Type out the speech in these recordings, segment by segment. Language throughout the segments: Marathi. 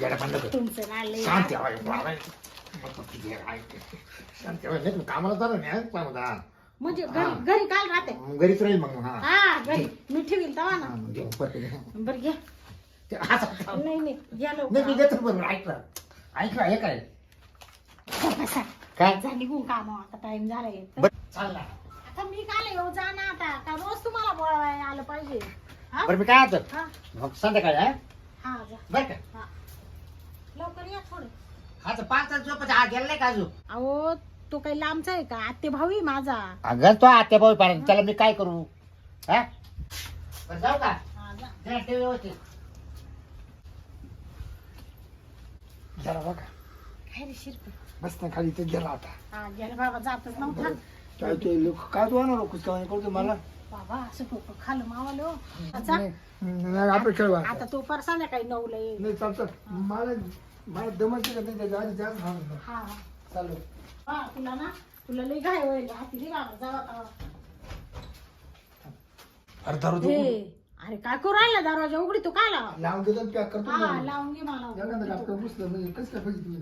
येडा बंद कर तुमचं ना लय शांत व्हा, बाबा. मग तुझे आहे. शांत व्हा. नाही, तू कामाला चालू नाही पण आता. म्हणजे घरी घरी काल राहते घरीच राहील मग हा हा घरी मी ठेवील तवा हा, ना. बरं घ्या ते असं- नाही नाही घ्या नाही मी लवकर देतो बरोबर ऐक ना ऐक ना हे काय बसा. काय झाली गुण काम आता टाइम झालाय चालला आता मी काल येऊ जा ना आता का रोज तुम्हाला बोलावायला आलं पाहिजे हा? बरं मी काय होतं हा मग संध्याकाळी हा हा जा बरं का हा थोडे हा तर पाच तास झोपायचा हा गेला नाही का अजून? अहो तो काही लांबचा आहे का? आत्ते भाऊ आहे माझा. अगं तो आत्या भाऊ पाहिजे त्याला मी काय करू? हा? बरं जाऊ का? हा जा. जरा ठेव व्यवस्थित. जरा बघा. काय रे शिरपे? बस ना खाली ते गेला आता. हा गेला बाबा जातच. नव्हता काय ते लोक काय तू आणू काय करतो मला? बाबा असं डोकं खालं मावलं. अच्छा नाही, नाही, आपण खेळू आता. तो पर संध्याकाळी नऊला येईल नाही चालतं मला मला दमत का त्याच्या आधी जास्त म्हणून हा हा. चालू. हा तुला ना तुला लई घाय होईल. हाती रे बाबा जावा तवा. अरे दारू हे, अरे काय करू राहिला दरवाजा? उघडी तू का लावा लावून देतो पॅक करतो हा. लावून. घे मला. एखादं डॉक्टर म्हणजे कसं काय पाहिजे.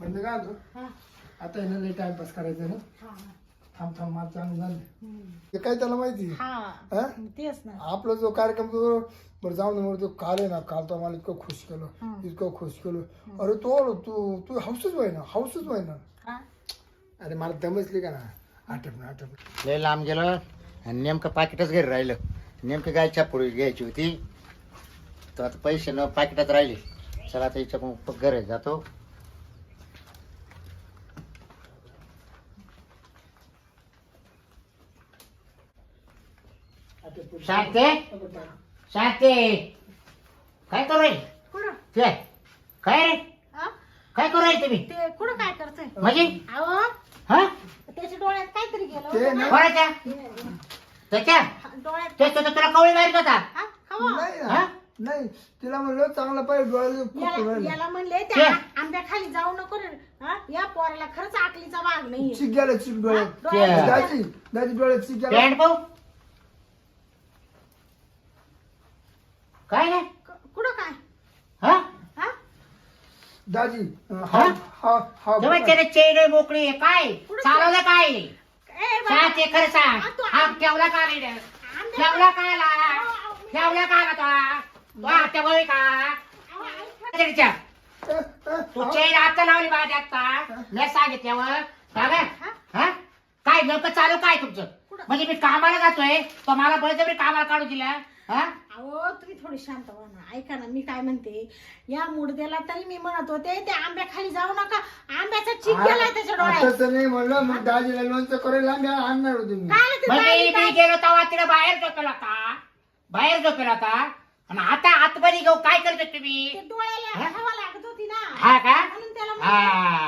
म्हणजे काय होतं हा, आता येणं लई टाइमपास करायचं ना? हा, हा. थांब थांब मला चांगलं झालं. ते काय त्याला माहिती? हा हा? तेच ना. आपला जो कार्यक्रम तो बरं जाऊन दे, तो काल आहे ना काल तो आम्हाला इतकं खुश केलं. इतकं खुश केलं. अरे तो तू तू हाऊसच व्हाय ना हाऊसच व्हाय ना. हा? अरे मला दमसली का ना? आठवण ना आठवण लय लांब गेलो आणि नेमकं पाकिटच घरी राहिलं. नेमकं गाय छापुडी घ्यायची होती? तर आता पैसे न पाकिटात राहिले. चला आता हिच्या घरी जातो. शांते? शांते! काय करू राहील? कुठं? ते काय रे? हा? काय करू राहील तुम्ही? ते कुठं काय करतोय? म्हणजे? अहो हा? त्याच्या डोळ्यात काहीतरी गेलं ते होतं ना- ना. कोणाच्या? त्याच्या? हा, डोळ्यात ते तर तुला कवळी मारित होता? हा नाही हा? ना नाही तिला म्हणलं चांगला पाहिजे डोळ्याला खूप याला राहिलं. याला म्हणले. त्या आंब्या खाली जाऊ नको रे. हा? या पोराला खरंच आकलीचा भाग नाहीये. चिक गेला चिक हा? डोळ्यात. डोळ्यात. दाजी दाजी डोळ्यात चिक गेला. पॅन्ट पाहू? काय नाही? कुठं काय? हा? हा? दाजी अं, हा? हा? हा हा तेव्हा त्याने चेन मोकळी आहे. काय? पुढं चालवलं काय? ए बाबा, सांग ते खरं सांग. हा, तू हा ठेवला का ठेवला काय ला अहो, अहो, मी- ठेवला काय ला तो तो हत्या बळी का? अहो, ऐक ना. त्याच्या अं, अं, तू हा. चेन आता लावली माझ्या आता मी सांगितल्यावर. का ग? हा? काय नेमकं चालू काय तुमचं? म्हणजे मी कामाला जातोय तो मला बळजबरी कामाला काढून दिला. हा? अहो तुम्ही थोडी शांत व्हा ना. ऐका ना मी काय म्हणते या मुडद्याला तरी मी म्हणत होते त्या आंब्या खाली जाऊ नका. आंब्याचा चिक गेलाय त्याच्या डोळ्यात तसं नाही म्हणलं मग दाजीला लोणचं करायला आम्ही आणणार होतो मी. काय आलं ते म्हणजे मी गेलो तेव्हा तिला बाहेर झोपेला होता बाहेर झोपेला होता आणि आता आतमध्ये घेऊ काय करतो ते तुम्ही डोळ्याला हा? हवा लागत होती ना. हा का? म्हणून त्याला हा.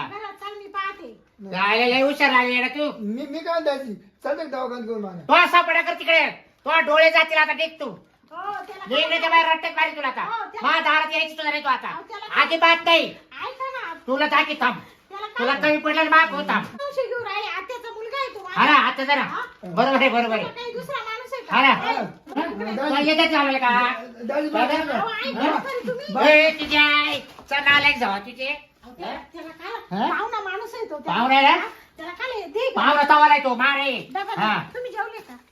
म्हणलं, घरात चाल मी पाहते. लय हुशार ना तू. मी मी काय दाजी? चालतं का दवाखान्यात घेऊन मला तो असा पडा कर तिकडे. तो डोळे जातील आता देख तू. हो त्याला निघण्याच्या बाहेर रट्ट्यात मारी तुला आता. हो, त्याला- माझ्या दारात यायची तुला रे तू आता. हो, त्याला- अजिबात नाही. ऐका ना. तुला जागी थांब. त्याला तुला काय कमी पडलं घेऊन राहिले. आत्याचा मुलगा आहे तो. हा ना आता जरा. हा? बरोबर आहे बरोबर आहे. काही दुसरा माणूस आहे हा ना का ए, तुला येतच लावलं का? दाजी दादा? मला अहो, ऐका ना तरी तुम्ही? ए, तुझ्या आई, चल नालायक जावा तुझे. अहो, त्याला त्याला काय? हा? पाहुणा माणूस आहे तो. त्याला- पाहुणा आहे ना? हा? त्याला काय दे. पाहुणा तवाला तो मारे. डबा हा. तुम्ही जेवले का?